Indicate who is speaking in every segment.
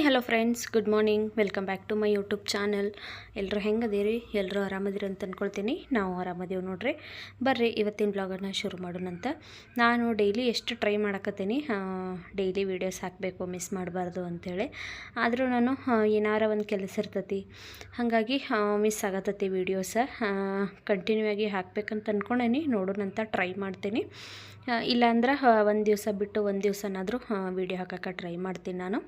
Speaker 1: Hi hello friends good morning welcome back to my YouTube channel ಎಲ್ಲರೂ ಹೆಂಗದೀರಿ? ಎಲ್ಲರೂ ಆರಾಮದಿರಿ ಅಂತ ಅಂದ್ಕೊಳ್ತೀನಿ ನಾವು ಆರಾಮದೇವು ನೋಡ್ರಿ. ಬರ್ರಿ, ಇವತ್ತಿನ ಬ್ಲಾಗನ್ನು ಶುರು ಮಾಡೋಣಂತ ನಾನು ಡೈಲಿ ಎಷ್ಟು ಟ್ರೈ ಮಾಡಕತ್ತೀನಿ? ಡೈಲಿ ವೀಡಿಯೋಸ್ ಹಾಕಬೇಕು ಮಿಸ್ ಮಾಡಬಾರ್ದು ಅಂಥೇಳಿ ಆದರೂ ನಾನು ಏನಾರ ಒಂದು ಕೆಲಸ ಇರ್ತತಿ. ಹಾಗಾಗಿ ಮಿಸ್ ಆಗತ್ತತಿ ವೀಡಿಯೋಸ ಕಂಟಿನ್ಯೂ ಆಗಿ ಹಾಕ್ಬೇಕಂತ ಅಂದ್ಕೊಂಡೇನಿ ನೋಡೋಣಂತ ಟ್ರೈ ಮಾಡ್ತೀನಿ. ಇಲ್ಲಾಂದ್ರೆ ಒಂದು ದಿವಸ ಬಿಟ್ಟು ಒಂದು ದಿವಸನಾದರೂ ವೀಡಿಯೋ ಹಾಕೋಕೆ ಟ್ರೈ ಮಾಡ್ತೀನಿ ನಾನು.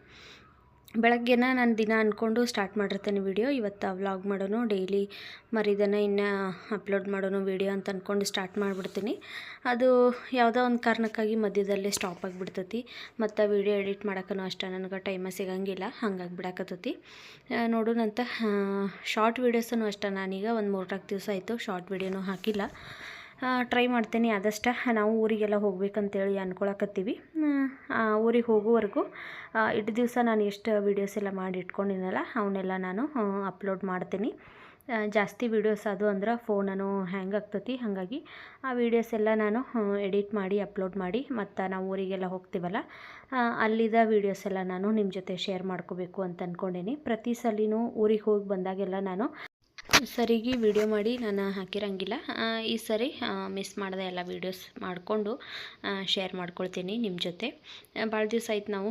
Speaker 1: ಬೆಳಗ್ಗೆನ ನಾನು ದಿನ ಅಂದ್ಕೊಂಡು ಸ್ಟಾರ್ಟ್ ಮಾಡಿರ್ತೇನೆ ವಿಡಿಯೋ ಇವತ್ತು ವ್ಲಾಗ್ ಮಾಡೋನು ಡೈಲಿ ಮರಿದನ ಇನ್ನು ಅಪ್ಲೋಡ್ ಮಾಡೋನು ವಿಡಿಯೋ ಅಂತ ಅಂದ್ಕೊಂಡು ಸ್ಟಾರ್ಟ್ ಮಾಡಿಬಿಡ್ತೀನಿ. ಅದು ಯಾವುದೋ ಒಂದು ಕಾರಣಕ್ಕಾಗಿ ಮಧ್ಯದಲ್ಲೇ ಸ್ಟಾಪ್ ಆಗಿಬಿಡ್ತೈತಿ. ಮತ್ತು ವೀಡಿಯೋ ಎಡಿಟ್ ಮಾಡೋಕ್ಕೂ ಅಷ್ಟೇ ನನಗೆ ಟೈಮ ಸಿಗಂಗಿಲ್ಲ ಹಂಗಾಗಿ ಬಿಡಾಕತ್ತೈತಿ ನೋಡೋಣಂತ ಶಾರ್ಟ್ ವೀಡಿಯೋಸೂ ಅಷ್ಟೇ ನಾನೀಗ ಒಂದು ಮೂರು ನಾಲ್ಕು ದಿವಸ ಆಯಿತು ಶಾರ್ಟ್ ವೀಡಿಯೋನೂ ಹಾಕಿಲ್ಲ. ಟ್ರೈ ಮಾಡ್ತೀನಿ ಆದಷ್ಟು. ನಾವು ಊರಿಗೆಲ್ಲ ಹೋಗ್ಬೇಕಂತೇಳಿ ಅಂದ್ಕೊಳಕತ್ತೀವಿ ಊರಿಗೆ ಹೋಗೋವರೆಗೂ ಇಟ್ಟು ದಿವಸ ನಾನು ಎಷ್ಟು ವೀಡಿಯೋಸ್ ಎಲ್ಲ ಮಾಡಿ ಇಟ್ಕೊಂಡಿನಲ್ಲ ಅವನ್ನೆಲ್ಲ ನಾನು ಅಪ್ಲೋಡ್ ಮಾಡ್ತೀನಿ. ಜಾಸ್ತಿ ವೀಡಿಯೋಸ್ ಅದು ಅಂದ್ರೆ ಫೋನನು ಹ್ಯಾಂಗ್ ಆಗ್ತತಿ. ಹಾಗಾಗಿ ಆ ವೀಡಿಯೋಸ್ ಎಲ್ಲ ನಾನು ಎಡಿಟ್ ಮಾಡಿ ಅಪ್ಲೋಡ್ ಮಾಡಿ, ಮತ್ತು ನಾವು ಊರಿಗೆಲ್ಲ ಹೋಗ್ತೀವಲ್ಲ ಅಲ್ಲಿದ್ದ ವೀಡಿಯೋಸ್ ಎಲ್ಲ ನಾನು ನಿಮ್ಮ ಜೊತೆ ಶೇರ್ ಮಾಡ್ಕೋಬೇಕು ಅಂತ ಅಂದ್ಕೊಂಡೇನಿ ಪ್ರತಿ ಸಲಿನೂ ಊರಿಗೆ ಹೋಗಿ ಬಂದಾಗೆಲ್ಲ ನಾನು ಸರಿಗೆ ವಿಡಿಯೋ ಮಾಡಿ ನಾನು ಹಾಕಿರಂಗಿಲ್ಲ. ಈ ಸರಿ ಮಿಸ್ ಮಾಡಿದೆ ಎಲ್ಲ ವೀಡಿಯೋಸ್ ಮಾಡಿಕೊಂಡು ಶೇರ್ ಮಾಡ್ಕೊಳ್ತೀನಿ ನಿಮ್ಮ ಜೊತೆ. ಭಾಳ ದಿವಸ ಆಯ್ತು ನಾವು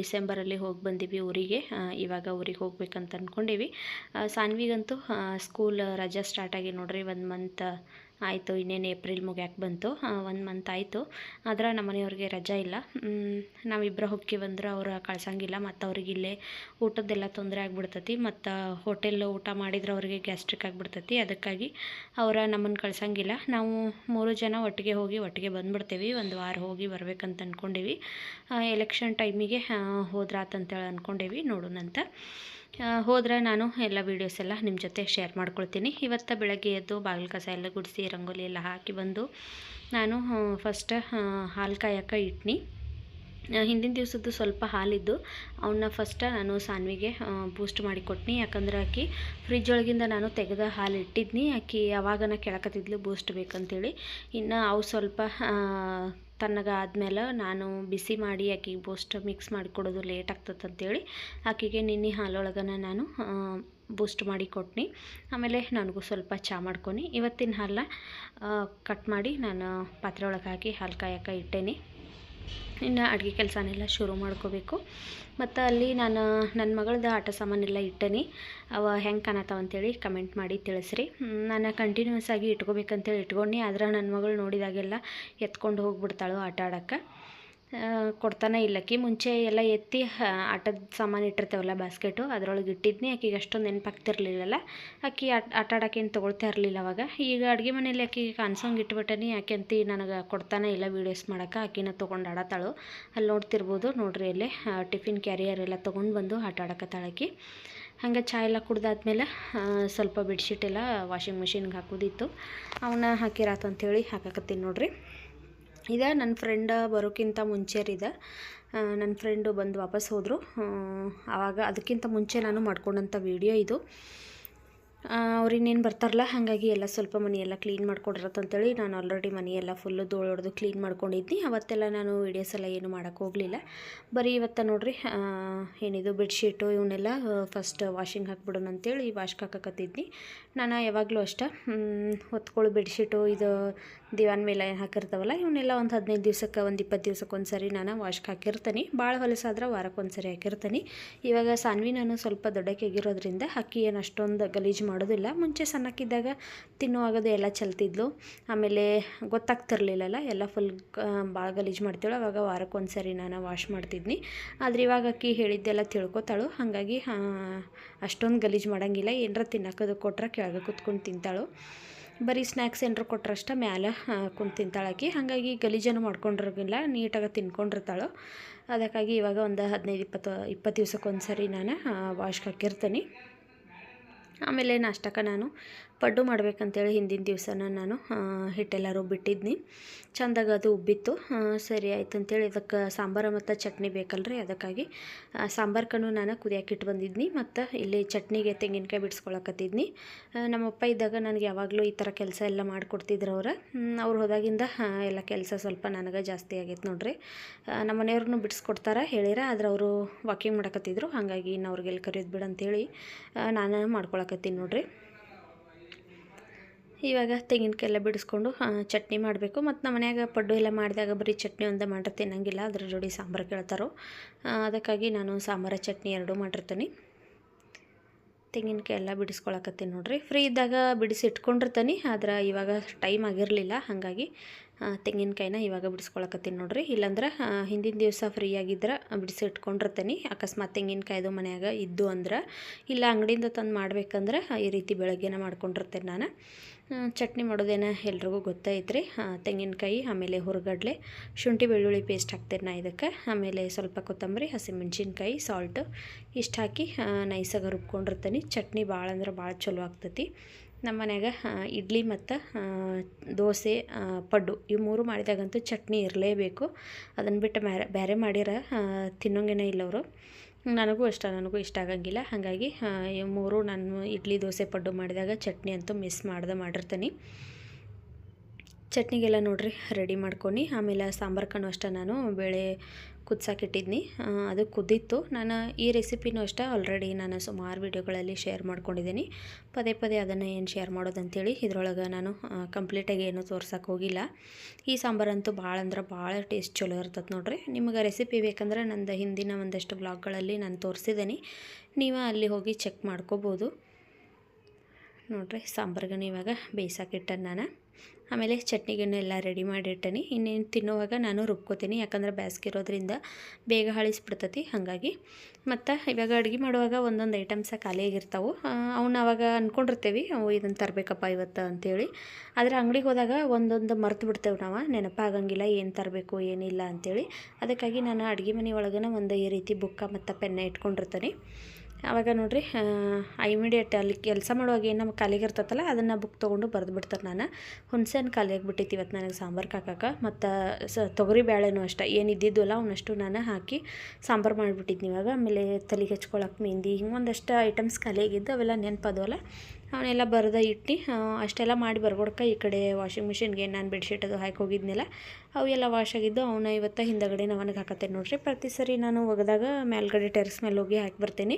Speaker 1: ಡಿಸೆಂಬರಲ್ಲಿ ಹೋಗಿ ಬಂದೀವಿ ಊರಿಗೆ. ಇವಾಗ ಊರಿಗೆ ಹೋಗ್ಬೇಕಂತ ಅಂದ್ಕೊಂಡೀವಿ ಸಾನ್ವಿಗಂತೂ ಸ್ಕೂಲ್ ರಜಾ ಸ್ಟಾರ್ಟ್ ಆಗಿ ನೋಡ್ರಿ, ಒಂದು ಮಂತ್ ಆಯಿತು, ಇನ್ನೇನು ಏಪ್ರಿಲ್ ಮುಗ್ಯಾಕೆ ಬಂತು. ಒಂದು ಮಂತ್ ಆಯಿತು. ಆದ್ರೆ ನಮ್ಮ ಮನೆಯವ್ರಿಗೆ ರಜಾ ಇಲ್ಲ. ನಾವಿಬ್ಬರು ಹೊಕ್ಕಿ ಬಂದ್ರೆ, ಅವ್ರು ಕಳ್ಸಂಗಿಲ್ಲ. ಮತ್ತು ಅವ್ರಿಗೆ ಇಲ್ಲೇ ಊಟದ್ದೆಲ್ಲ ತೊಂದರೆ ಆಗಿಬಿಡ್ತತಿ. ಮತ್ತು ಹೋಟೆಲ್ ಊಟ ಮಾಡಿದ್ರೆ ಅವ್ರಿಗೆ ಗ್ಯಾಸ್ಟ್ರಿಕ್ ಆಗಿಬಿಡ್ತತಿ. ಅದಕ್ಕಾಗಿ ಅವರ ನಮ್ಮನ್ನು ಕಳ್ಸಂಗಿಲ್ಲ. ನಾವು ಮೂರು ಜನ ಒಟ್ಟಿಗೆ ಹೋಗಿ ಒಟ್ಟಿಗೆ ಬಂದುಬಿಡ್ತೇವೆ. ಒಂದು ವಾರ ಹೋಗಿ ಬರ್ಬೇಕಂತ ಅಂದ್ಕೊಂಡೀವಿ ಎಲೆಕ್ಷನ್ ಟೈಮಿಗೆ ಹೋದ್ರಾತಂತೇಳಿ ಅಂದ್ಕೊಂಡೇವಿ ನೋಡೋಣಂತ. ಹೋದ್ರೆ ನಾನು ಎಲ್ಲ ವೀಡಿಯೋಸ್ ಎಲ್ಲ ನಿಮ್ಮ ಜೊತೆ ಶೇರ್ ಮಾಡ್ಕೊಳ್ತೀನಿ. ಇವತ್ತು ಬೆಳಗ್ಗೆ ಎದ್ದು ಬಾಗಿಲು ಕಸ ಎಲ್ಲ ಗುಡಿಸಿ, ರಂಗೋಲಿ ಎಲ್ಲ ಹಾಕಿ ಬಂದು ನಾನು ಫಸ್ಟ್ ಹಾಲು ಕಾಯಕ್ಕೆ ಇಟ್ನಿ. ಹಿಂದಿನ ದಿವಸದ್ದು ಸ್ವಲ್ಪ ಹಾಲಿದ್ದು. ಅವನ್ನ ಫಸ್ಟ್ ನಾನು ಸಾನ್ವಿಗೆ ಬೂಸ್ಟ್ ಮಾಡಿ ಕೊಟ್ನಿ. ಯಾಕಂದ್ರೆ ಆಕಿ ಫ್ರಿಜ್ ಒಳಗಿಂದ ನಾನು ತೆಗೆದ ಹಾಲು ಇಟ್ಟಿದ್ನಿ. ಆಕಿ ಯಾವಾಗನ ಕೆಳಕತ್ತಿದ್ಲು ಬೂಸ್ಟ್ ಬೇಕಂತೇಳಿ. ಇನ್ನು ಅವು ಸ್ವಲ್ಪ ತಣ್ಣಗಾದ್ಮೇಲೆ ನಾನು ಬಿಸಿ ಮಾಡಿ ಆಕೆಗೆ ಬೂಸ್ಟ್ ಮಿಕ್ಸ್ ಮಾಡಿಕೊಡೋದು ಲೇಟ್ ಆಗ್ತದೆ ಅಂತೇಳಿ ಆಕೆಗೆ ನಿನ್ನೆ ಹಾಲೊಳಗನ ನಾನು ಬೂಸ್ಟ್ ಮಾಡಿ ಕೊಟ್ನಿ. ಆಮೇಲೆ ನನಗೂ ಸ್ವಲ್ಪ ಚಹಾ ಮಾಡ್ಕೊನಿ. ಇವತ್ತಿನ ಹಾಲನ್ನ ಕಟ್ ಮಾಡಿ ನಾನು ಪಾತ್ರೆ ಒಳಗೆ ಹಾಕಿ ಹಾಲು ಕಾಯಕ್ಕೆ ಇಟ್ಟೇನಿ. ಇನ್ನು ಅಡುಗೆ ಕೆಲಸನೆಲ್ಲ ಶುರು ಮಾಡ್ಕೋಬೇಕು. ಮತ್ತು ಅಲ್ಲಿ ನಾನು ನನ್ನ ಮಗಳದ್ದು ಆಟ ಸಾಮಾನೆಲ್ಲ ಇಟ್ಟನಿ. ಅವ ಹೆಂಗೆ ಕಾಣತ್ತಾವ ಅಂತೇಳಿ ಕಮೆಂಟ್ ಮಾಡಿ ತಿಳಿಸ್ರಿ. ನಾನು ಕಂಟಿನ್ಯೂಸ್ ಆಗಿ ಇಟ್ಕೋಬೇಕಂತೇಳಿ ಇಟ್ಕೊಂಡು ಆದ್ರೆ ನನ್ನ ಮಗಳು ನೋಡಿದಾಗೆಲ್ಲ ಎತ್ಕೊಂಡು ಹೋಗ್ಬಿಡ್ತಾಳು ಆಟ ಆಡೋಕ್ಕೆ. ಕೊಡ್ತಾನೆ ಇಲ್ಲ ಅಕ್ಕಿ ಮುಂಚೆ ಎಲ್ಲ ಎತ್ತಿ ಆಟದ ಸಾಮಾನು ಇಟ್ಟಿರ್ತೇವಲ್ಲ ಬ್ಯಾಸ್ಕೆಟು ಅದರೊಳಗೆ ಇಟ್ಟಿದ್ನಿ. ಆಕಿಗೆ ಅಷ್ಟೊಂದು ನೆನಪಾಗ್ತಿರ್ಲಿಲ್ಲಲ್ಲ. ಅಕ್ಕಿ ಆಟ ಆಟ ಆಡೋಕ್ಕೇನು ತೊಗೊಳ್ತಾ ಇರಲಿಲ್ಲ ಅವಾಗ. ಈಗ ಅಡುಗೆ ಮನೇಲಿ ಆಕಿಗೆ ಕಾಣಿಸೋಂಗೆ ಇಟ್ಬಿಟ್ಟನಿ. ಯಾಕೆ ಅಂತಿ ನನಗೆ ಕೊಡ್ತಾನೆ ಇಲ್ಲ ವೀಡಿಯೋಸ್ ಮಾಡೋಕೆ ಆಕಿನ ತೊಗೊಂಡು ಆಡತ್ತಾಳು ಅಲ್ಲಿ ನೋಡ್ತಿರ್ಬೋದು. ನೋಡ್ರಿ ಅಲ್ಲಿ ಟಿಫಿನ್ ಕ್ಯಾರಿಯರ್ ಎಲ್ಲ ತೊಗೊಂಡು ಬಂದು ಆಟ ಆಡಕತ್ತಾಳಕಿ ಹಾಗೆ ಚಾಯ್ ಎಲ್ಲ ಕುಡ್ದಾದ್ಮೇಲೆ ಸ್ವಲ್ಪ ಬೆಡ್ಶೀಟ್ ಎಲ್ಲ ವಾಷಿಂಗ್ ಮಿಷಿನ್ಗೆ ಹಾಕೋದಿತ್ತು. ಅವನ್ನ ಹಾಕಿರಾತಂತೇಳಿ ಹಾಕಕತ್ತೀನಿ ನೋಡ್ರಿ. ಇದೆ. ನನ್ನ ಫ್ರೆಂಡ್ ಬರೋಕ್ಕಿಂತ ಮುಂಚೆರಿದೆ. ನನ್ನ ಫ್ರೆಂಡು ಬಂದು ವಾಪಸ್ ಹೋದರು. ಆವಾಗ ಅದಕ್ಕಿಂತ ಮುಂಚೆ ನಾನು ಮಾಡ್ಕೊಂಡಂಥ ವೀಡಿಯೋ ಇದು. ಅವ್ರಿನ್ನೇನು ಬರ್ತಾರಲ್ಲ, ಹಾಗಾಗಿ ಎಲ್ಲ ಸ್ವಲ್ಪ ಮನೆಯೆಲ್ಲ ಕ್ಲೀನ್ ಮಾಡ್ಕೊಂಡಿರತ್ತಂತೇಳಿ ನಾನು ಆಲ್ರೆಡಿ ಮನೆಯೆಲ್ಲ ಫುಲ್ಲು ಧೂಳು ಹೊಡೆದು ಕ್ಲೀನ್ ಮಾಡ್ಕೊಂಡಿದ್ನಿ. ಅವತ್ತೆಲ್ಲ ನಾನು ವೀಡಿಯೋಸ್ ಎಲ್ಲ ಏನು ಮಾಡೋಕ್ಕೆ ಹೋಗಲಿಲ್ಲ. ಬರೀ ಇವತ್ತು ನೋಡ್ರಿ ಏನಿದು ಬೆಡ್ಶೀಟು ಇವನ್ನೆಲ್ಲ ಫಸ್ಟ್ ವಾಷಿಂಗ್ ಹಾಕ್ಬಿಡೋಣ ಅಂತೇಳಿ ವಾಶ್ಗೆ ಹಾಕಕತ್ತಿದ್ನಿ. ನಾನು ಯಾವಾಗಲೂ ಅಷ್ಟೇ ಹೊತ್ಕೊಳ್ಳೋ ಬೆಡ್ಶೀಟು ಇದು ದಿವಾನ್ ಮೇಲೆ ಹಾಕಿರ್ತಾವಲ್ಲ ಇವನ್ನೆಲ್ಲ ಒಂದು ಹದಿನೈದು ದಿವ್ಸಕ್ಕೆ, ಒಂದು ಇಪ್ಪತ್ತು ದಿವ್ಸಕ್ಕೆ ಒಂದು ಸರಿ ನಾನು ವಾಶ್ಗೆ ಹಾಕಿರ್ತೀನಿ. ಭಾಳ ಹೊಲಸಾದ್ರೆ ವಾರಕ್ಕೆ ಒಂದು ಸರಿ ಹಾಕಿರ್ತೀನಿ. ಇವಾಗ ಸಾನ್ವಿ ನಾನು ಸ್ವಲ್ಪ ದೊಡ್ಡಕ್ಕೆಗಿರೋದ್ರಿಂದ ಅಕ್ಕಿ ಏನು ಅಷ್ಟೊಂದು ಗಲೀಜು ಮಾಡೋದಿಲ್ಲ. ಮುಂಚೆ ಸಣ್ಣಕ್ಕಿದ್ದಾಗ ತಿನ್ನುವಾಗದು ಎಲ್ಲ ಚಲ್ತಿದ್ಲು. ಆಮೇಲೆ ಗೊತ್ತಾಗ್ತಿರ್ಲಿಲ್ಲಲ್ಲ, ಎಲ್ಲ ಫುಲ್ ಭಾಳ ಗಲೀಜು ಮಾಡ್ತೀವಳು. ಅವಾಗ ವಾರಕ್ಕೆ ಒಂದು ಸರಿ ನಾನು ವಾಶ್ ಮಾಡ್ತಿದ್ನಿ. ಆದರೆ ಇವಾಗ ಅಕ್ಕಿ ಹೇಳಿದ್ದೆಲ್ಲ ತಿಳ್ಕೊತಾಳು. ಹಾಗಾಗಿ ಅಷ್ಟೊಂದು ಗಲೀಜು ಮಾಡೋಂಗಿಲ್ಲ. ಏನರ ತಿನ್ನಕ್ಕದು ಕೊಟ್ರೆ ಕೆಳಗೆ ಕುತ್ಕೊಂಡು ತಿಂತಾಳು. ಬರೀ ಸ್ನ್ಯಾಕ್ಸ್ ಏನಾರು ಕೊಟ್ರಷ್ಟ ಮ್ಯಾಲೆ ಕುಂತು ತಿಂತಾಳಾಕಿ ಹಾಗಾಗಿ ಗಲೀಜನ್ನು ಮಾಡ್ಕೊಂಡಿರೋಂಗಿಲ್ಲ ನೀಟಾಗಿ ತಿನ್ಕೊಂಡಿರ್ತಾಳು. ಅದಕ್ಕಾಗಿ ಇವಾಗ ಒಂದು ಹದಿನೈದು ಇಪ್ಪತ್ತು ಇಪ್ಪತ್ತು ದಿವಸಕ್ಕೆ ಒಂದು ಸರಿ ನಾನು ವಾಶ್ಗೆ ಹಾಕಿರ್ತೀನಿ. ಆಮೇಲೆ ನಾಷ್ಟಕ್ಕೆ ನಾನು ಪಡ್ಡು ಮಾಡ್ಬೇಕಂತೇಳಿ ಹಿಂದಿನ ದಿವಸನ ನಾನು ಹಿಟ್ಟೆಲ್ಲ ರುಬ್ಬಿಟ್ಟಿದ್ನಿ ಚಂದಾಗ ಅದು ಉಬ್ಬಿತ್ತು. ಸರಿ ಆಯ್ತು ಅಂತೇಳಿ ಇದಕ್ಕೆ ಸಾಂಬಾರು ಮತ್ತು ಚಟ್ನಿ ಬೇಕಲ್ರಿ, ಅದಕ್ಕಾಗಿ ಸಾಂಬಾರು ಕಣ್ಣು ನಾನು ಕುದಿಯಾಕಿಟ್ಟು ಬಂದಿದ್ನಿ ಮತ್ತು ಇಲ್ಲಿ ಚಟ್ನಿಗೆ ತೆಂಗಿನಕಾಯಿ ಬಿಡಿಸ್ಕೊಳಕತ್ತಿದ್ನಿ. ನಮ್ಮಪ್ಪ ಇದ್ದಾಗ ನನಗೆ ಯಾವಾಗಲೂ ಈ ಥರ ಕೆಲಸ ಎಲ್ಲ ಮಾಡಿಕೊಡ್ತಿದ್ರು ಅವ್ರು. ಅವ್ರು ಹೋದಾಗಿಂದ ಎಲ್ಲ ಕೆಲಸ ಸ್ವಲ್ಪ ನನಗೆ ಜಾಸ್ತಿ ಆಗೈತೆ ನೋಡ್ರಿ. ನಮ್ಮ ಮನೆಯವ್ರನ್ನೂ ಬಿಡಿಸ್ಕೊಡ್ತಾರ ಹೇಳಿರ, ಆದ್ರೆ ಅವರು ವಾಕಿಂಗ್ ಮಾಡಕತ್ತಿದ್ರು. ಹಾಗಾಗಿ ಇನ್ನು ಅವ್ರಿಗೆಲ್ಲ ಕರೆಯೋದು ಬಿಡು ಅಂತೇಳಿ ನಾನು ಮಾಡ್ಕೊಳಕತ್ತೀನಿ ನೋಡ್ರಿ. ಇವಾಗ ತೆಂಗಿನಕಾಯಿ ಎಲ್ಲ ಬಿಡಿಸ್ಕೊಂಡು ಚಟ್ನಿ ಮಾಡಬೇಕು. ಮತ್ತು ನಮ್ಮ ಮನ್ಯಾಗ ಪಡ್ಡು ಎಲ್ಲ ಮಾಡಿದಾಗ ಬರೀ ಚಟ್ನಿ ಒಂದೇ ಮಾಡಿರ್ ತಿನ್ನಂಗಿಲ್ಲ, ಅದ್ರ ಜೋಡಿ ಸಾಂಬಾರು ಕೇಳ್ತಾರೋ. ಅದಕ್ಕಾಗಿ ನಾನು ಸಾಂಬಾರ, ಚಟ್ನಿ ಎರಡೂ ಮಾಡಿರ್ತೀನಿ. ತೆಂಗಿನಕಾಯಿ ಎಲ್ಲ ಬಿಡಿಸ್ಕೊಳಕತ್ತೀನಿ ನೋಡಿರಿ. ಫ್ರೀ ಇದ್ದಾಗ ಬಿಡಿಸಿ ಇಟ್ಕೊಂಡಿರ್ತೀನಿ ಆದ್ರೆ ಇವಾಗ ಟೈಮ್ ಆಗಿರಲಿಲ್ಲ, ಹಾಗಾಗಿ ತೆಂಗಿನಕಾಯಿನ ಇವಾಗ ಬಿಡಿಸ್ಕೊಳಕತ್ತೀನಿ ನೋಡಿರಿ. ಇಲ್ಲಾಂದ್ರೆ ಹಿಂದಿನ ದಿವಸ ಫ್ರೀ ಆಗಿದ್ರೆ ಬಿಡಿಸಿ ಇಟ್ಕೊಂಡಿರ್ತೀನಿ ಅಕಸ್ಮಾತ್ ತೆಂಗಿನಕಾಯ್ದು ಮನ್ಯಾಗ ಇದ್ದು ಅಂದ್ರೆ, ಇಲ್ಲ ಅಂಗಡಿಯಿಂದ ತಂದು ಮಾಡ್ಬೇಕಂದ್ರೆ, ಈ ರೀತಿ ಬೆಳಗ್ಗೆನ ಮಾಡ್ಕೊಂಡಿರ್ತೀನಿ ನಾನು. ಚಟ್ನಿ ಮಾಡೋದೇನೋ ಎಲ್ರಿಗೂ ಗೊತ್ತೈತ್ರಿ ಆ, ತೆಂಗಿನಕಾಯಿ ಆಮೇಲೆ ಹುರುಗಡಲೆ ಶುಂಠಿ ಬೆಳ್ಳುಳ್ಳಿ ಪೇಸ್ಟ್ ಹಾಕ್ತೇನೆ ನಾ ಇದಕ್ಕೆ. ಆಮೇಲೆ ಸ್ವಲ್ಪ ಕೊತ್ತಂಬರಿ ಹಸಿಮೆಣ್ಸಿನ್ಕಾಯಿ ಸಾಲ್ಟು ಇಷ್ಟು ಹಾಕಿ ನೈಸಾಗಿ ರುಬ್ಕೊಂಡಿರ್ತೀನಿ. ಚಟ್ನಿ ಭಾಳ ಅಂದ್ರೆ ಭಾಳ ಚಲೋ ಆಗ್ತೈತಿ. ನಮ್ಮ ಮನ್ಯಾಗ ಇಡ್ಲಿ ಮತ್ತು ದೋಸೆ ಪಡ್ಡು ಇವು ಮೂರು ಮಾಡಿದಾಗಂತೂ ಚಟ್ನಿ ಇರಲೇಬೇಕು. ಅದನ್ನು ಬಿಟ್ಟು ಬೇರೆ ಬೇರೆ ಮಾಡಿರ ತಿನ್ನೋಂಗೇನೇ ಇಲ್ಲ ಅವರು ನನಗೂ ಇಷ್ಟ ನನಗೂ ಇಷ್ಟ ಆಗಂಗಿಲ್ಲ. ಹಾಗಾಗಿ ಮೂರು ನಾನು ಇಡ್ಲಿ, ದೋಸೆ, ಪಡ್ಡು ಮಾಡಿದಾಗ ಚಟ್ನಿ ಅಂತೂ ಮಿಸ್ ಮಾಡ್ದೆ ಮಾಡಿರ್ತೀನಿ. ಚಟ್ನಿಗೆಲ್ಲ ನೋಡಿರಿ ರೆಡಿ ಮಾಡ್ಕೊಂಡು ಆಮೇಲೆ ಸಾಂಬಾರು ಕಣ್ಣು ಅಷ್ಟೇ ನಾನು ಬೇಳೆ ಕುದ್ಸಾಕಿಟ್ಟಿದ್ನಿ. ಅದು ಕುದ್ದಿತ್ತು. ನಾನು ಈ ರೆಸಿಪಿನೂ ಅಷ್ಟೇ ಆಲ್ರೆಡಿ ನಾನು ಸುಮಾರು ವೀಡಿಯೋಗಳಲ್ಲಿ ಶೇರ್ ಮಾಡ್ಕೊಂಡಿದ್ದೀನಿ. ಪದೇ ಪದೇ ಅದನ್ನು ಏನು ಶೇರ್ ಮಾಡೋದಂತೇಳಿ ಇದ್ರೊಳಗೆ ನಾನು ಕಂಪ್ಲೀಟಾಗಿ ಏನೂ ತೋರ್ಸೋಕೆ ಹೋಗಿಲ್ಲ. ಈ ಸಾಂಬಾರಂತೂ ಭಾಳ ಅಂದ್ರೆ ಭಾಳ ಟೇಸ್ಟ್ ಚಲೋ ಇರ್ತದೆ ನೋಡ್ರಿ. ನಿಮಗೆ ರೆಸಿಪಿ ಬೇಕಂದ್ರೆ ನಂದು ಹಿಂದಿನ ಒಂದಷ್ಟು ಬ್ಲಾಗ್ಗಳಲ್ಲಿ ನಾನು ತೋರಿಸಿದ್ದೀನಿ. ನೀವು ಅಲ್ಲಿ ಹೋಗಿ ಚೆಕ್ ಮಾಡ್ಕೋಬೋದು. ನೋಡ್ರಿ ಸಾಂಬಾರ್ಗನ ಇವಾಗ ಬೇಯಿಸಾಕಿಟ್ಟೆ ನಾನು. ಆಮೇಲೆ ಚಟ್ನಿಗನ್ನು ಎಲ್ಲ ರೆಡಿ ಮಾಡಿಟ್ಟೇನೆ. ಇನ್ನೇನು ತಿನ್ನುವಾಗ ನಾನು ರುಬ್ಕೋತೀನಿ. ಯಾಕಂದ್ರೆ ಬ್ಯಾಸ್ಗೆ ಇರೋದ್ರಿಂದ ಬೇಗ ಹಳಿಸ್ಬಿಡ್ತತಿ. ಹಾಗಾಗಿ ಮತ್ತು ಇವಾಗ ಅಡುಗೆ ಮಾಡುವಾಗ ಒಂದೊಂದು ಐಟಮ್ಸ ಖಾಲಿಯಾಗಿರ್ತಾವೆ ಅವನ್ನ ಅವಾಗ ಅಂದ್ಕೊಂಡಿರ್ತೇವೆ ಅವು ಇದನ್ನು ತರಬೇಕಪ್ಪ ಇವತ್ತು ಅಂತೇಳಿ. ಆದರೆ ಅಂಗಡಿಗೆ ಹೋದಾಗ ಒಂದೊಂದು ಮರ್ತು ಬಿಡ್ತೇವೆ ನಾವು. ನೆನಪಾಗಂಗಿಲ್ಲ, ಏನು ತರಬೇಕು, ಏನಿಲ್ಲ ಅಂತೇಳಿ. ಅದಕ್ಕಾಗಿ ನಾನು ಅಡುಗೆ ಮನೆ ಒಳಗನ ಒಂದು ಈ ರೀತಿ ಬುಕ್ಕ ಮತ್ತು ಪೆನ್ನ ಇಟ್ಕೊಂಡಿರ್ತೀನಿ. ಆವಾಗ ನೋಡ್ರಿ ಇಮಿಡಿಯೇಟ್ ಅಲ್ಲಿ ಕೆಲಸ ಮಾಡುವಾಗ ಏನು ನಮ್ಮ ಖಾಲಿಗೆ ಇರ್ತೈತಲ್ಲ ಅದನ್ನು ಬುಕ್ ತೊಗೊಂಡು ಬರೆದು ಬಿಡ್ತಾರೆ ನಾನು. ಹುಣ್ಸೆ ಹಣ್ಣು ಖಾಲಿ ಆಗಿಬಿಟ್ಟೈತಿ ಇವತ್ತು ನನಗೆ ಸಾಂಬಾರು ಹಾಕಕ್ಕೆ ಮತ್ತು ಸ, ತೊಗರಿ ಬೇಳೆನೂ ಅಷ್ಟೇ. ಏನು ಇದ್ದಿದ್ದಲ್ಲ ಅವನಷ್ಟು ನಾನು ಹಾಕಿ ಸಾಂಬಾರು ಮಾಡಿಬಿಟ್ಟಿದ್ನಿ ಇವಾಗ. ಆಮೇಲೆ ತಲೆಗೆ ಹಚ್ಕೊಳಕ್ಕೆ ಮೆಹಂದಿ, ಹಿಂಗೆ ಒಂದಷ್ಟು ಐಟಮ್ಸ್ ಖಾಲಿಯಾಗಿದ್ದು ಅವೆಲ್ಲ ನೆನಪದವಲ್ಲ ಅವನ್ನೆಲ್ಲ ಬರೆದ ಇಟ್ಟು ಅಷ್ಟೆಲ್ಲ ಮಾಡಿ ಬರ್ಕೊಡ್ಕ ಈ ಕಡೆ ವಾಷಿಂಗ್ ಮಿಷಿನ್ಗೆ ನಾನು ಬೆಡ್ಶೀಟ್ ಅದು ಹಾಕಿ ಹೋಗಿದ್ನಲ್ಲ ಅವು ಎಲ್ಲ ವಾಶ್ ಆಗಿದ್ದು ಅವನ್ನ ಇವತ್ತು ಹಿಂದಗಡೆ ಅವನಿಗೆ ಹಾಕತ್ತೇನೆ ನೋಡ್ರಿ. ಪ್ರತಿ ಸರಿ ನಾನು ಒಗೆದಾಗ ಮೇಲ್ಗಡೆ ಟೆರೆಸ್ ಮೇಲೆ ಹೋಗಿ ಹಾಕಿ ಬರ್ತೀನಿ.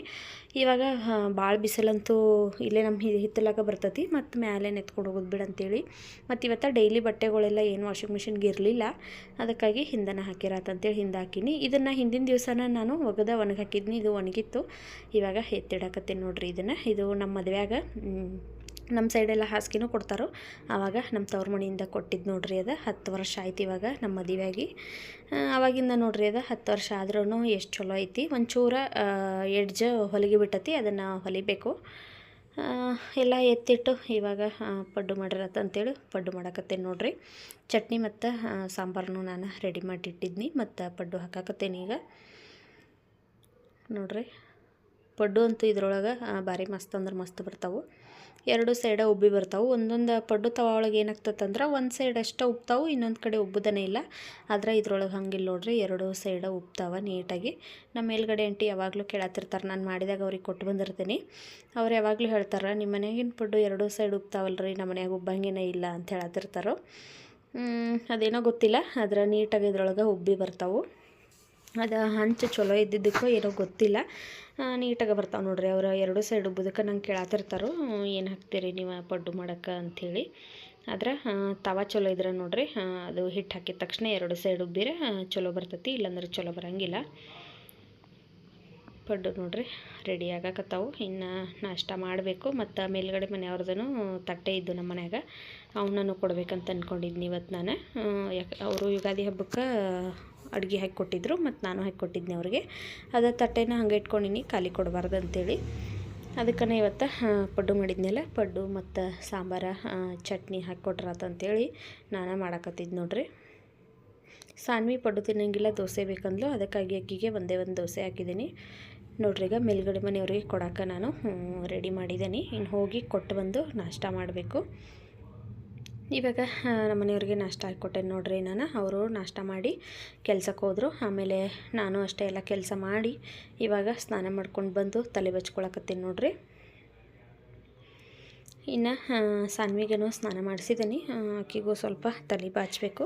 Speaker 1: ಇವಾಗ ಭಾಳ ಬಿಸಿಲಂತೂ ಇಲ್ಲೇ ನಮ್ಮ ಹಿತ್ತಲಾಗ ಬರ್ತತಿ, ಮತ್ತು ಮ್ಯಾಲೆ ನೆತ್ಕೊಂಡು ಹೋಗೋದು ಬಿಡು ಅಂತೇಳಿ. ಮತ್ತು ಇವತ್ತು ಡೈಲಿ ಬಟ್ಟೆಗಳೆಲ್ಲ ಏನು ವಾಷಿಂಗ್ ಮಿಷಿನ್ಗೆ ಇರಲಿಲ್ಲ, ಅದಕ್ಕಾಗಿ ಹಿಂದನ ಹಾಕಿರತ್ತಂತೇಳಿ ಹಿಂದೆ ಹಾಕಿನಿ. ಇದನ್ನು ಹಿಂದಿನ ದಿವಸನ ನಾನು ಒಗದ ಒಣಗಿ ಹಾಕಿದ್ನಿ, ಇದು ಒಣಗಿತ್ತು. ಇವಾಗ ಎತ್ತಿಡಕತ್ತೀನಿ ನೋಡ್ರಿ ಇದನ್ನು. ಇದು ನಮ್ಮ ಮದುವೆಯಾಗ ನಮ್ಮ ಸೈಡೆಲ್ಲ ಹಾಸಿಗೆನೂ ಕೊಡ್ತಾರೋ? ಆವಾಗ ನಮ್ಮ ತವ್ರ ಮನೆಯಿಂದ ಕೊಟ್ಟಿದ್ದು ನೋಡ್ರಿ ಅದು, ಹತ್ತು ವರ್ಷ ಆಯ್ತು ಇವಾಗ ನಮ್ಮ ಮದುವೆಯಾಗಿ. ಆವಾಗಿಂದ ನೋಡ್ರಿ ಅದು, ಹತ್ತು ವರ್ಷ ಆದ್ರೂ ಎಷ್ಟು ಚಲೋ ಐತಿ. ಒಂಚೂರ ಎಡ್ಜ್ ಹೊಲಿಗೆ ಬಿಟ್ಟತಿ, ಅದನ್ನು ಹೊಲಿಬೇಕು. ಎಲ್ಲ ಎತ್ತಿಟ್ಟು ಇವಾಗ ಪಡ್ಡು ಮಾಡಿರತ್ತ ಅಂತೇಳಿ ಪಡ್ಡು ಮಾಡಕತ್ತೇನೆ ನೋಡ್ರಿ. ಚಟ್ನಿ ಮತ್ತು ಸಾಂಬಾರನ್ನು ನಾನು ರೆಡಿ ಮಾಡಿಟ್ಟಿದ್ನಿ ಮತ್ತು ಪಡ್ಡು ಹಾಕಾಕತ್ತೇನೆ ಈಗ. ನೋಡ್ರಿ. ಪಡ್ಡು ಅಂತೂ ಇದ್ರೊಳಗೆ ಭಾರಿ ಮಸ್ತ್ ಅಂದ್ರೆ ಮಸ್ತ್ ಬರ್ತಾವೆ. ಎರಡು ಸೈಡ ಉಬ್ಬಿ ಬರ್ತಾವೆ. ಒಂದೊಂದು ಪಡ್ಡು ತವ ಒಳಗೆ ಏನಾಗ್ತದಂದ್ರೆ ಒಂದು ಸೈಡ್ ಅಷ್ಟೇ ಇನ್ನೊಂದು ಕಡೆ ಉಬ್ಬುದನೇ ಇಲ್ಲ. ಆದರೆ ಇದ್ರೊಳಗೆ ಹಂಗಿಲ್ಲ ನೋಡ್ರಿ ಎರಡು ಸೈಡ ಉಬ್ತಾವ ನೀಟಾಗಿ. ನಮ್ಮ ಮೇಲ್ಗಡೆ ಅಂಟಿ ಯಾವಾಗಲೂ ಕೇಳತ್ತಿರ್ತಾರೆ ನಾನು ಮಾಡಿದಾಗ ಅವ್ರಿಗೆ ಕೊಟ್ಟು ಬಂದಿರ್ತೀನಿ. ಅವ್ರು ಯಾವಾಗಲೂ ಹೇಳ್ತಾರೆ ನಿಮ್ಮ ಮನೆಯಾಗಿನ ಪಡ್ಡು ಎರಡು ಸೈಡ್ ಉಬ್ತಾವಲ್ರಿ ನಮ್ಮ ಮನೆಯಾಗ ಉಬ್ಬಂಗೇನೇ ಇಲ್ಲ ಅಂತ ಹೇಳತ್ತಿರ್ತಾರೋ ಅದೇನೋ ಗೊತ್ತಿಲ್ಲ, ಆದ್ರೆ ನೀಟಾಗಿ ಇದ್ರೊಳಗೆ ಉಬ್ಬಿ ಬರ್ತಾವೆ. ಅದು ಹಂಚು ಚಲೋ ಇದ್ದಿದ್ದಕ್ಕೂ ಏನೋ ಗೊತ್ತಿಲ್ಲ. ನೀಟಾಗಿ ಬರ್ತಾವೆ ನೋಡಿರಿ ಅವ್ರು ಎರಡು ಸೈಡ್ ಉಬ್ಬುದಕ್ಕೆ ನಂಗೆ ಕೇಳಾತಿರ್ತಾರೋ ಏನು ಹಾಕ್ತೀರಿ ನೀವು ಪಡ್ಡು ಮಾಡಕ್ಕೆ ಅಂಥೇಳಿ. ಆದ್ರೆ ತವ ಚಲೋ ಇದ್ರೆ ನೋಡಿರಿ ಅದು ಹಿಟ್ಟು ಹಾಕಿದ ತಕ್ಷಣ ಎರಡು ಸೈಡ್ ಉಬ್ಬಿರೆ ಚಲೋ ಬರ್ತೈತಿ, ಇಲ್ಲಾಂದ್ರೆ ಚಲೋ ಬರಂಗಿಲ್ಲ. ಪಡ್ಡು ನೋಡಿರಿ, ರೆಡಿ ಆಗಕತ್ತಾವು. ಇನ್ನು ನಾಷ್ಟ ಮಾಡಬೇಕು, ಮತ್ತು ಮೇಲ್ಗಡೆ ಮನೆಯವ್ರದ್ದು ತಟ್ಟೆ ಇದ್ದು ನಮ್ಮ ಮನ್ಯಾಗ. ಅವನನ್ನು ಕೊಡ್ಬೇಕಂತ ಅಂದ್ಕೊಂಡಿದ್ನಿ ಇವತ್ತು ನಾನು. ಯಾಕೆ, ಅವರು ಯುಗಾದಿ ಹಬ್ಬಕ್ಕೆ ಅಡುಗೆ ಹಾಕಿ ಕೊಟ್ಟಿದ್ರು ಮತ್ತು ನಾನು ಹಾಕಿ ಕೊಟ್ಟಿದ್ದೆ ಅವ್ರಿಗೆ. ಅದೇ ತಟ್ಟೆನ ಹಂಗೆ ಇಟ್ಕೊಂಡಿನಿ, ಖಾಲಿ ಕೊಡಬಾರ್ದು ಅಂತೇಳಿ. ಅದಕ್ಕನೇ ಇವತ್ತು ಪಡ್ಡು ಮಾಡಿದ್ನಲ್ಲ, ಪಡ್ಡು ಮತ್ತು ಸಾಂಬಾರ ಚಟ್ನಿ ಚಟ್ನಿ ಹಾಕ್ಕೊಟ್ರಾತಂತೇಳಿ ನಾನೇ ಮಾಡಾಕತ್ತಿದ್ದು ನೋಡ್ರಿ. ಸಾನ್ವಿ ಪಡ್ಡು ತಿನ್ನಂಗಿಲ್ಲ, ದೋಸೆ ಬೇಕಂದ್ಲು, ಅದಕ್ಕಾಗಿ ಅಕ್ಕಿಗೆ ಒಂದೇ ಒಂದು ದೋಸೆ ಹಾಕಿದ್ದೀನಿ. ನೋಡ್ರಿ ಈಗ ಮೇಲ್ಗಡೆ ಮನೆಯವ್ರಿಗೆ ಕೊಡೋಕೆ ನಾನು ರೆಡಿ ಮಾಡಿದ್ದೀನಿ. ಇನ್ನು ಹೋಗಿ ಕೊಟ್ಟು ಬಂದು ನಾಷ್ಟ ಮಾಡಬೇಕು. ಇವಾಗ ಆ, ನಮ್ಮ ಮನೆಯವ್ರಿಗೆ ನಾಷ್ಟ ಹಾಕ್ಕೊಟ್ಟೆ ನೋಡ್ರಿ ನಾನು. ಅವರು ನಾಷ್ಟ ಮಾಡಿ ಕೆಲ್ಸಕ್ಕೆ ಹೋದರು. ಆಮೇಲೆ ನಾನು ಅಷ್ಟೇ ಎಲ್ಲ ಕೆಲಸ ಮಾಡಿ ಇವಾಗ ಸ್ನಾನ ಮಾಡ್ಕೊಂಡು ಬಂದು ತಲೆ ಬಚ್ಕೊಳಕತ್ತೀನಿ ನೋಡ್ರಿ. ಇನ್ನು ಸಾನ್ವಿಗೇನೋ ಸ್ನಾನ ಮಾಡಿಸಿದ್ದೀನಿ ಆಕಿಗೂ ಸ್ವಲ್ಪ ತಲೆ ಬಾಚಬೇಕು.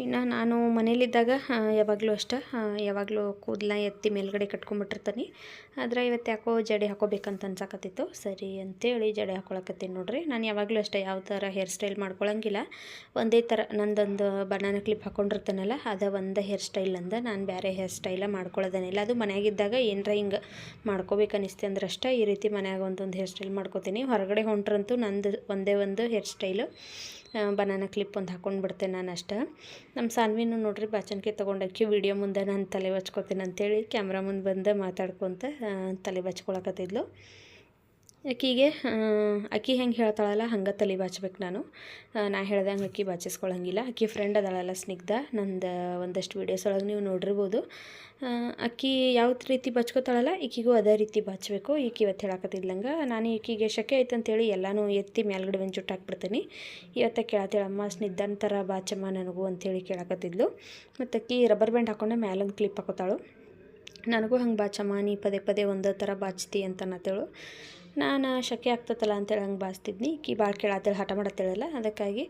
Speaker 1: ಇನ್ನು ನಾನು ಮನೇಲಿದ್ದಾಗ ಯಾವಾಗಲೂ ಅಷ್ಟೇ ಯಾವಾಗಲೂ ಕೂದಲ ಎತ್ತಿ ಮೇಲ್ಗಡೆ ಕಟ್ಕೊಂಬಿಟ್ಟಿರ್ತೀನಿ. ಆದರೆ ಇವತ್ತು ಯಾಕೋ ಜಡೆ ಹಾಕೋಬೇಕಂತ ಅನ್ಸಕತ್ತಿತ್ತು. ಸರಿ ಅಂತೇಳಿ ಜಡೆ ಹಾಕೊಳಕತ್ತೀನಿ ನೋಡಿರಿ. ನಾನು ಯಾವಾಗಲೂ ಅಷ್ಟೇ, ಯಾವ ಥರ ಹೇರ್ ಸ್ಟೈಲ್ ಮಾಡ್ಕೊಳಂಗಿಲ್ಲ. ಒಂದೇ ಥರ, ನಂದೊಂದು ಬನಾನ ಕ್ಲಿಪ್ ಹಾಕೊಂಡಿರ್ತಾನಲ್ಲ, ಅದು ಒಂದು ಹೇರ್ ಸ್ಟೈಲ್ ಅಂದ. ನಾನು ಬೇರೆ ಹೇರ್ ಸ್ಟೈಲ ಮಾಡ್ಕೊಳ್ಳೋದೇನಿಲ್ಲ ಅದು ಮನೆಯಾಗಿದ್ದಾಗ ಏನರ ಹಿಂಗೆ ಮಾಡ್ಕೋಬೇಕು ಅಂದ್ರೆ ಅಷ್ಟೇ, ಈ ರೀತಿ ಮನ್ಯಾಗ ಒಂದೊಂದು ಹೇರ್ ಸ್ಟೈಲ್ ಮಾಡ್ಕೋತೀನಿ. ಹೊರಗಡೆ ಹೊಂಟ್ರಂತೂ ನಂದು ಒಂದೇ ಒಂದು ಹೇರ್ ಸ್ಟೈಲು ಬನಾನ ಕ್ಲಿಪ್ ಒಂದು ಹಾಕೊಂಡು ಬಿಡ್ತೇನೆ ನಾನು ಅಷ್ಟೇ. ನಮ್ಮ ಸಾನ್ವಿನೂ ನೋಡ್ರಿ ಬಾಚನ್ಕೆ ತೊಗೊಂಡಕ್ಕಿ ವಿಡಿಯೋ ಮುಂದೆ ನಾನು ತಲೆ ಬಚ್ಕೋತೀನಿ ಅಂತೇಳಿ ಕ್ಯಾಮ್ರಾ ಮುಂದೆ ಬಂದು ಮಾತಾಡ್ಕೊತ ತಲೆ ಬಚ್ಕೊಳಕತ್ತಿದ್ಲು. ಆಕಿಗೆ ಅಕ್ಕಿ ಹೆಂಗೆ ಹೇಳ್ತಾಳಲ್ಲ, ಹಂಗೆ ತಲೆ ಬಾಚ್ಬೇಕು ನಾನು. ನಾ ಹೇಳ್ದಂಗೆ ಅಕ್ಕಿ ಬಾಚಿಸ್ಕೊಳಂಗಿಲ್ಲ. ಅಕ್ಕಿ ಫ್ರೆಂಡ್ ಅದಾಳಲ್ಲ ಸ್ನಿಗ್ಧ, ನಂದು ಒಂದಷ್ಟು ವೀಡಿಯೋಸ್ ಒಳಗೆ ನೀವು ನೋಡಿರ್ಬೋದು. ಅಕ್ಕಿ ಯಾವ ರೀತಿ ಬಚ್ಕೋತಾಳಲ್ಲ, ಈಕಿಗೂ ಅದೇ ರೀತಿ ಬಾಚಬೇಕು. ಈಕಿ ಇವತ್ತು ಹೇಳಕತ್ತಿದ್ಲಂಗೆ, ನಾನು ಈಕಿಗೆ ಶಕೆ ಐತೆ ಅಂತೇಳಿ ಎಲ್ಲನೂ ಎತ್ತಿ ಮ್ಯಾಲ್ಗಡೆ ಒಂದು ಜುಟ್ಟು ಹಾಕ್ಬಿಡ್ತೀನಿ. ಇವತ್ತು ಕೇಳತ್ತೇಳಮ್ಮ ಸ್ನಿಗ್ಧನ ಥರ ಬಾಚಮ್ಮ ನನಗೂ ಅಂತೇಳಿ ಕೇಳಕತ್ತಿದ್ಲು. ಮತ್ತು ಅಕ್ಕಿ ರಬ್ಬರ್ ಬ್ಯಾಂಡ್ ಹಾಕೊಂಡೆ ಮ್ಯಾಲೊಂದು ಕ್ಲಿಪ್ ಹಾಕೋತಾಳು. ನನಗೂ ಹಂಗೆ ಬಾಚಮ್ಮ, ನೀ ಪದೇ ಪದೇ ಒಂದೇ ಥರ ಬಾಚ್ತಿ ಅಂತ ಅನ್ನತ್ತೇಳು. ನಾನು ಶಕೆ ಆಗ್ತತಲ್ಲ ಅಂತೇಳಿ ಹಂಗೆ ಬಾಸ್ತಿದ್ನಿ. ಕಿ ಭಾಳ ಕೇಳತ್ತೇಳಿ ಹಠ ಮಾಡತ್ತೇಳಲ್ಲ, ಅದಕ್ಕಾಗಿ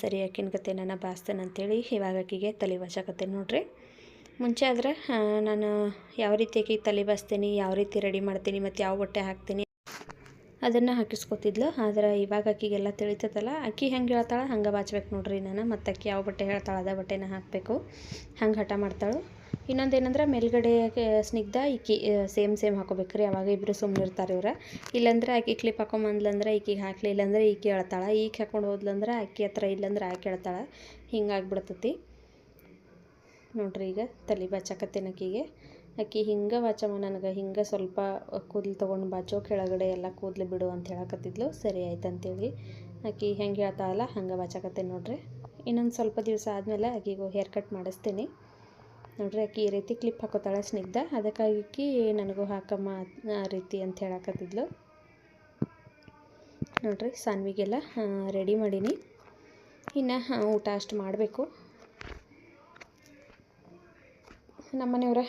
Speaker 1: ಸರಿ ಆಕಿನ ಕತೆ ನಾನು ಬಾಸ್ತೇನೆ ಅಂತೇಳಿ ಇವಾಗ ಆಕಿಗೆ ತಲೆ ಬಾಚಕತ್ತೇನೆ ನೋಡ್ರಿ. ಮುಂಚೆ ಆದರೆ ನಾನು ಯಾವ ರೀತಿ ಆಕಿಗೆ ತಲೆ ಬಾಚ್ತೀನಿ ಯಾವ ರೀತಿ ರೆಡಿ ಮಾಡ್ತೀನಿ, ಮತ್ತು ಯಾವ ಬಟ್ಟೆ ಹಾಕ್ತೀನಿ ಅದನ್ನು ಹಾಕಿಸ್ಕೊತಿದ್ಲು. ಆದ್ರೆ ಇವಾಗ ಆಕಿಗೆಲ್ಲ ತಿಳಿತೈತಲ್ಲ ಅಕ್ಕಿ ಹೆಂಗೆ ಹೇಳ್ತಾಳೆ ಹಂಗೆ ಬಾಚ್ಬೇಕು ನೋಡ್ರಿ ನಾನು, ಮತ್ತು ಅಕ್ಕಿ ಯಾವ ಬಟ್ಟೆ ಹೇಳ್ತಾಳೆ ಅದೇ ಬಟ್ಟೆನ ಹಾಕಬೇಕು, ಹಂಗೆ ಹಠ ಮಾಡ್ತಾಳು. ಇನ್ನೊಂದೇನಂದ್ರೆ ಮೇಲ್ಗಡೆ ಕೆ- ಸ್ನಿಗ್ಧ ಈಕಿ ಸೇಮ್ ಸೇಮ್ ಹಾಕೋಬೇಕ್ರಿ ಅವಾಗ ಇಬ್ಬರು ಸುಮ್ಮನೆ ಇರ್ತಾರೆ ಇವ್ರು. ಇಲ್ಲಾಂದ್ರೆ ಆಕೆ ಕ್ಲಿಪ್ ಹಾಕೊಂಬಂದ್ಲಂದ್ರೆ ಈಕಿಗೆ ಹಾಕ್ಲಿ, ಇಲ್ಲಾಂದ್ರೆ ಈಕಿ ಹೇಳ್ತಾಳೆ ಈಕೆ ಹಾಕೊಂಡು ಹೋದ್ಲಂದ್ರೆ ಆಕಿ ಹತ್ರ ಇಲ್ಲಂದ್ರೆ ಆಕೆ ಹೇಳ್ತಾಳೆ ಹಿಂಗಾಗ್ಬಿಡ್ತತಿ. ನೋಡ್ರಿ ಈಗ ತಲೆ ಬಾಚಕತ್ತೇನೆ ಆಕಿಗೆ. ಆಕಿ ಹಿಂಗೆ ಬಾಚಮ್ಮ ನನಗೆ, ಹಿಂಗೆ ಸ್ವಲ್ಪ ಕೂದಲು ತೊಗೊಂಡು ಬಾಚೋ, ಕೆಳಗಡೆ ಎಲ್ಲ ಕೂದಲು ಬಿಡು ಅಂತ ಹೇಳಕತ್ತಿದ್ಲು. ಸರಿ ಆಯ್ತು ಅಂತೇಳಿ ಆಕಿ ಹೆಂಗೆ ಹೇಳ್ತಾಳಲ್ಲ, ಹಂಗೆ ಬಾಚಕತ್ತೇನೆ ನೋಡ್ರಿ. ಇನ್ನೊಂದು ಸ್ವಲ್ಪ ದಿವಸ ಆದಮೇಲೆ ಆಕಿಗೂ ಹೇರ್ ಕಟ್ ಮಾಡಿಸ್ತೀನಿ. ನೋಡ್ರಿ ಆಕಿ ಈ ರೀತಿ ಕ್ಲಿಪ್ ಹಾಕೋತಾಳೆ ಸ್ನಿಗ್ಧ. ಅದಕ್ಕಾಗಿ ನನಗೂ ಹಾಕಮ್ಮ ಆ ರೀತಿ ಅಂತ ಹೇಳಕತ್ತಿದ್ಲು. ನೋಡ್ರಿ ಸಾನ್ವಿಗೆಲ್ಲ ರೆಡಿ ಮಾಡೀನಿ. ಇನ್ನು ಊಟ ಅಷ್ಟು ಮಾಡಬೇಕು. ನಮ್ಮನೆಯವ್ರ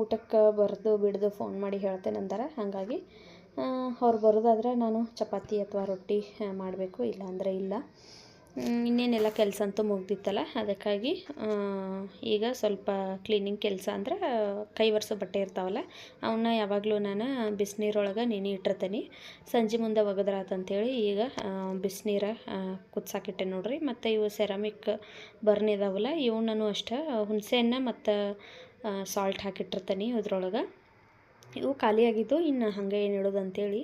Speaker 1: ಊಟಕ್ಕೆ ಬರೆದು ಬಿಡ್ದು ಫೋನ್ ಮಾಡಿ ಹೇಳ್ತೇನೆ ಅಂದಾರ. ಹಾಗಾಗಿ ಅವ್ರು ಬರೋದಾದ್ರೆ ನಾನು ಚಪಾತಿ ಅಥವಾ ರೊಟ್ಟಿ ಮಾಡಬೇಕು. ಇಲ್ಲಾಂದರೆ ಇಲ್ಲ. ಇನ್ನೇನೆಲ್ಲ ಕೆಲಸ ಅಂತೂ ಮುಗ್ದಿತ್ತಲ್ಲ? ಅದಕ್ಕಾಗಿ ಈಗ ಸ್ವಲ್ಪ ಕ್ಲೀನಿಂಗ್ ಕೆಲಸ ಅಂದ್ರೆ ಕೈ ಒರೆಸೋ ಬಟ್ಟೆ ಇರ್ತಾವಲ್ಲ ಅವನ್ನ ಯಾವಾಗಲೂ ನಾನು ಬಿಸಿನೀರೊಳಗೆ ನೆನೆ ಇಟ್ಟಿರ್ತೀನಿ. ಸಂಜೆ ಮುಂದೆ ಒಗದ್ರಾತಂತೇಳಿ ಈಗ ಬಿಸಿನೀರ ಕುದ್ಸಾಕಿಟ್ಟೆ ನೋಡ್ರಿ. ಮತ್ತು ಇವು ಸೆರಾಮಿಕ್ ಬರ್ನ್ ಇದಾವಲ್ಲ ನಾನು ಅಷ್ಟೇ. ಹುಣಸೆಹಣ್ಣ ಮತ್ತು ಸಾಲ್ಟ್ ಹಾಕಿಟ್ಟಿರ್ತೀನಿ ಇದ್ರೊಳಗೆ. ಇವು ಖಾಲಿಯಾಗಿದ್ದು ಇನ್ನು ಹಾಗೆ ಏನು ಅಂತೇಳಿ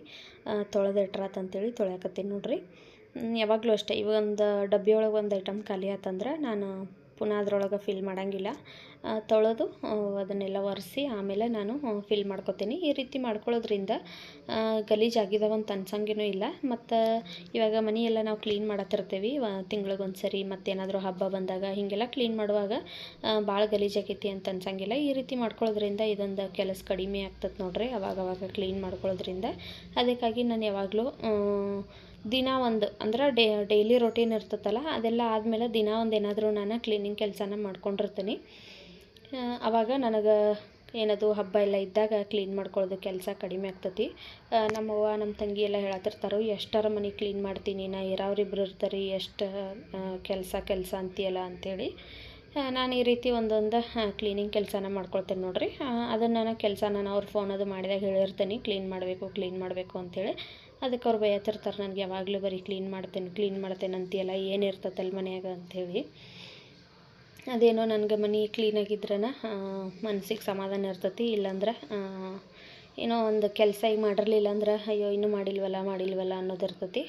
Speaker 1: ತೊಳೆದಿಟ್ರಾತಂತೇಳಿ ತೊಳ್ಯಾಕತ್ತೀನಿ ನೋಡ್ರಿ. ಯಾವಾಗಲೂ ಅಷ್ಟೇ. ಇವೊಂದು ಡಬ್ಬಿ ಒಳಗೆ ಒಂದು ಐಟಮ್ ಖಾಲಿ ಆತಂದ್ರೆ ನಾನು ಪುನಃ ಅದರೊಳಗೆ ಫಿಲ್ ಮಾಡೋಂಗಿಲ್ಲ. ತೊಳೆದು ಅದನ್ನೆಲ್ಲ ಒರೆಸಿ ಆಮೇಲೆ ನಾನು ಫಿಲ್ ಮಾಡ್ಕೊತೀನಿ. ಈ ರೀತಿ ಮಾಡ್ಕೊಳ್ಳೋದ್ರಿಂದ ಗಲೀಜಾಗಿದ್ದಾವಂತ ಅನ್ಸಂಗೇನೂ ಇಲ್ಲ. ಮತ್ತು ಇವಾಗ ಮನೆಯೆಲ್ಲ ನಾವು ಕ್ಲೀನ್ ಮಾಡತ್ತಿರ್ತೀವಿ. ತಿಂಗಳಿಗೊಂದು ಸರಿ ಮತ್ತೇನಾದರೂ ಹಬ್ಬ ಬಂದಾಗ ಹೀಗೆಲ್ಲ ಕ್ಲೀನ್ ಮಾಡುವಾಗ ಭಾಳ ಗಲೀಜಾಗೈತಿ ಅಂತ ಅನ್ಸಂಗಿಲ್ಲ. ಈ ರೀತಿ ಮಾಡ್ಕೊಳ್ಳೋದ್ರಿಂದ ಇದೊಂದು ಕೆಲಸ ಕಡಿಮೆ ಆಗ್ತದೆ ನೋಡ್ರಿ. ಅವಾಗವಾಗ ಅವಾಗ ಕ್ಲೀನ್ ಮಾಡ್ಕೊಳ್ಳೋದ್ರಿಂದ. ಅದಕ್ಕಾಗಿ ನಾನು ಯಾವಾಗಲೂ ದಿನ ಒಂದು, ಅಂದ್ರೆ ಡೇ ಡೈಲಿ ರೊಟೀನ್ ಇರ್ತೈತಲ್ಲ, ಅದೆಲ್ಲ ಆದಮೇಲೆ ದಿನ ಒಂದು ಏನಾದರೂ ನಾನು ಕ್ಲೀನಿಂಗ್ ಕೆಲಸನ ಮಾಡ್ಕೊಂಡಿರ್ತೀನಿ. ಆವಾಗ ನನಗೆ ಏನದು ಹಬ್ಬ ಎಲ್ಲ ಇದ್ದಾಗ ಕ್ಲೀನ್ ಮಾಡ್ಕೊಳ್ಳೋದು ಕೆಲಸ ಕಡಿಮೆ ಆಗ್ತತಿ. ನಮ್ಮವ್ವ ನಮ್ಮ ತಂಗಿ ಎಲ್ಲ ಹೇಳತ್ತಿರ್ತಾರೆ ಎಷ್ಟರ ಮನೆ ಕ್ಲೀನ್ ಮಾಡ್ತೀನಿ, ನಾ ಇರೋರಿಬ್ರು ಇರ್ತಾರೆ, ಎಷ್ಟು ಕೆಲಸ ಕೆಲಸ ಅಂತೀಯಲ್ಲ? ಅಂಥೇಳಿ ನಾನು ಈ ರೀತಿ ಒಂದೊಂದು ಕ್ಲೀನಿಂಗ್ ಕೆಲಸನ ಮಾಡ್ಕೊಳ್ತೇನೆ ನೋಡಿರಿ. ಅದನ್ನು ನಾನು ಕೆಲಸ ನಾನು ಅವ್ರ ಫೋನ್ ಅದು ಮಾಡಿದಾಗ ಹೇಳಿರ್ತೀನಿ ಕ್ಲೀನ್ ಮಾಡಬೇಕು ಕ್ಲೀನ್ ಮಾಡಬೇಕು ಅಂಥೇಳಿ ಅದಕ್ಕೆ ಅವ್ರು ಬೈಯತ್ತಿರ್ತಾರೆ ನನಗೆ ಯಾವಾಗಲೂ ಬರೀ ಕ್ಲೀನ್ ಮಾಡ್ತೇನೆ ಕ್ಲೀನ್ ಮಾಡ್ತೇನೆ ಅಂತೀಯಲ್ಲ, ಏನು ಮನೆಯಾಗ ಅಂಥೇಳಿ. ಅದೇನೋ ನನಗೆ ಮನೆ ಕ್ಲೀನಾಗಿದ್ರೆ ಮನ್ಸಿಗೆ ಸಮಾಧಾನ ಇರ್ತೈತಿ, ಇಲ್ಲಾಂದ್ರೆ ಏನೋ ಒಂದು ಕೆಲಸ ಈಗ ಮಾಡಿರಲಿಲ್ಲ ಅಂದ್ರೆ ಅಯ್ಯೋ, ಇನ್ನೂ ಮಾಡಿಲ್ವಲ್ಲ ಮಾಡಿಲ್ವಲ್ಲ ಅನ್ನೋದು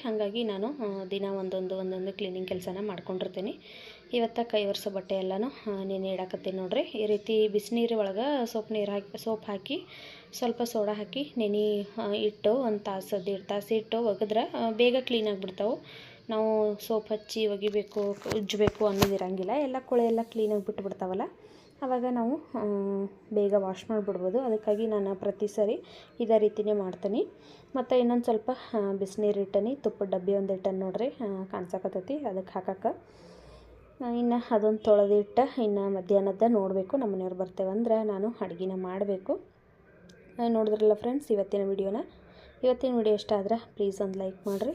Speaker 1: ಹಾಗಾಗಿ ನಾನು ದಿನ ಒಂದೊಂದು ಒಂದೊಂದು ಕ್ಲೀನಿಂಗ್ ಕೆಲಸನ ಮಾಡ್ಕೊಂಡಿರ್ತೀನಿ. ಇವತ್ತು ಕೈ ಒರೆಸೋ ಬಟ್ಟೆ ಎಲ್ಲನೂ ನೆನೆ ಇಡಾಕತ್ತೀನಿ ನೋಡ್ರಿ. ಈ ರೀತಿ ಬಿಸಿನೀರು ಒಳಗೆ ಸೋಪ್ ನೀರು ಹಾಕಿ, ಸೋಪ್ ಹಾಕಿ, ಸ್ವಲ್ಪ ಸೋಡಾ ಹಾಕಿ, ನೆನೆ ಇಟ್ಟು ಒಂದು ತಾಸು ದೇಡ್ ತಾಸು ಇಟ್ಟು ಒಗೆದ್ರೆ ಬೇಗ ಕ್ಲೀನ್ ಆಗಿಬಿಡ್ತಾವೆ. ನಾವು ಸೋಪ್ ಹಚ್ಚಿ ಒಗಿಬೇಕು, ಉಜ್ಜಬೇಕು ಅನ್ನೋದು ಇರಂಗಿಲ್ಲ. ಎಲ್ಲ ಕೊಳೆ ಎಲ್ಲ ಕ್ಲೀನಾಗಿ ಬಿಟ್ಬಿಡ್ತಾವಲ್ಲ. ಆವಾಗ ನಾವು ಬೇಗ ವಾಶ್ ಮಾಡಿಬಿಡ್ಬೋದು. ಅದಕ್ಕಾಗಿ ನಾನು ಪ್ರತಿ ಸರಿ ಇದೇ ರೀತಿನೇ ಮಾಡ್ತೀನಿ. ಮತ್ತು ಇನ್ನೊಂದು ಸ್ವಲ್ಪ ಬಿಸಿನೀರು ಇಟ್ಟನಿ. ತುಪ್ಪದ ಡಬ್ಬಿ ಒಂದು ಇಟ್ಟನಿ ನೋಡ್ರಿ ಕಾಣ್ಸಕತ್ತೈತಿ. ಅದಕ್ಕೆ ಹಾಕಕ್ಕೆ. ಇನ್ನು ಅದೊಂದು ತೊಳೆದಿಟ್ಟ ಇನ್ನು ಮಧ್ಯಾಹ್ನದ ನೋಡಬೇಕು ನಮ್ಮ ಮನೆಯವ್ರು ಬರ್ತೇವಂದ್ರೆ ನಾನು ಅಡುಗೆನ ಮಾಡಬೇಕು. ನೋಡಿದ್ರಲ್ಲ ಫ್ರೆಂಡ್ಸ್ ಇವತ್ತಿನ ವಿಡಿಯೋನ. ಇವತ್ತಿನ ವಿಡಿಯೋ ಇಷ್ಟ ಆದ್ರೆ ಪ್ಲೀಸ್ ಒಂದು ಲೈಕ್ ಮಾಡಿರಿ.